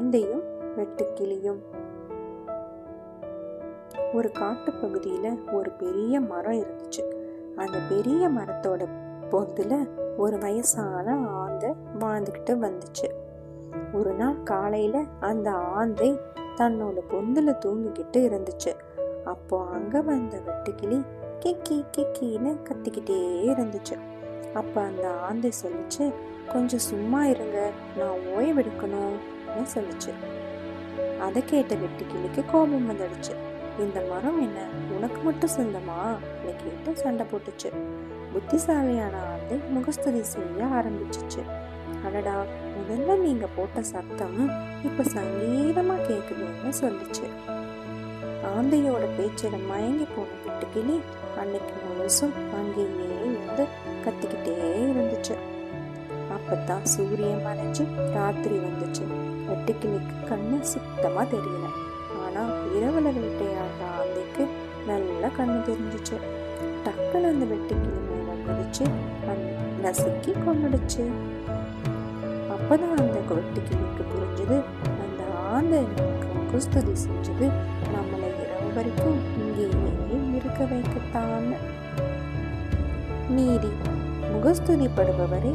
ஆந்தையும் வெட்டுக்கிளியும். ஒரு காட்டு பகுதியில ஒரு பெரிய மரம் இருந்துச்சு. அந்த பெரிய மரத்தோட பொந்துல ஒரு வயசான ஆந்தை வாழ்ந்துக்கிட்டு வந்துச்சு. ஒரு நாள் காலையில அந்த ஆந்தை தன்னோட பொந்துல தூங்கிக்கிட்டு இருந்துச்சு. அப்போ அங்க வந்த வெட்டுக்கிளி கிக்கி கிக்கின்னு கத்திக்கிட்டே இருந்துச்சு. அப்போ அந்த ஆந்தை சொல்லிச்சு கொஞ்சம் சும்மா இருங்க நான் அப்படின்னு சொல்லுச்சு. அதை கேட்ட கிளிக்கு கோபம் வந்துடுச்சு. இந்த மரம் என்ன? உனக்கு மட்டும் சொந்தமா? கேட்டு சண்டை போட்டுச்சு. புத்திசாலியான ஆண்டு முகஸ்துதி செய்ய ஆரம்பிச்சிச்சு. அடடா முதல்ல நீங்க போட்ட சத்தம் இப்ப சங்கீதமா கேக்குதுன்னு சொல்லிச்சு. ஆந்தையோட பேச்சில மயங்கி போன வெட்டுக்கிளி அன்னைக்கு முழுசும் அங்கேயே அப்பத்தான் சூரியன் மறைஞ்சு ராத்திரி வந்துச்சு. வெட்டுக்கிளிக்கு கண்ணு சுத்தமா தெரியல. ஆனா இரவுல வேட்டையாடுற ஆந்தைக்கு நல்ல கண்ணு தெரிஞ்சுச்சு. டக்குன்னு அந்த வெட்டுக்கிளி மேல குதிச்சு நசுக்கி கொண்டுடுச்சு அப்பதான் அந்த வெட்டுக்கிளிக்கு புரிஞ்சது. அந்த ஆந்தை குஸ்துதி செஞ்சது. நம்மளை இரவு வரைக்கும் இங்கேயே இருக்க வைக்கத்தான். நீதி. முகஸ்துதிப்படுபவரை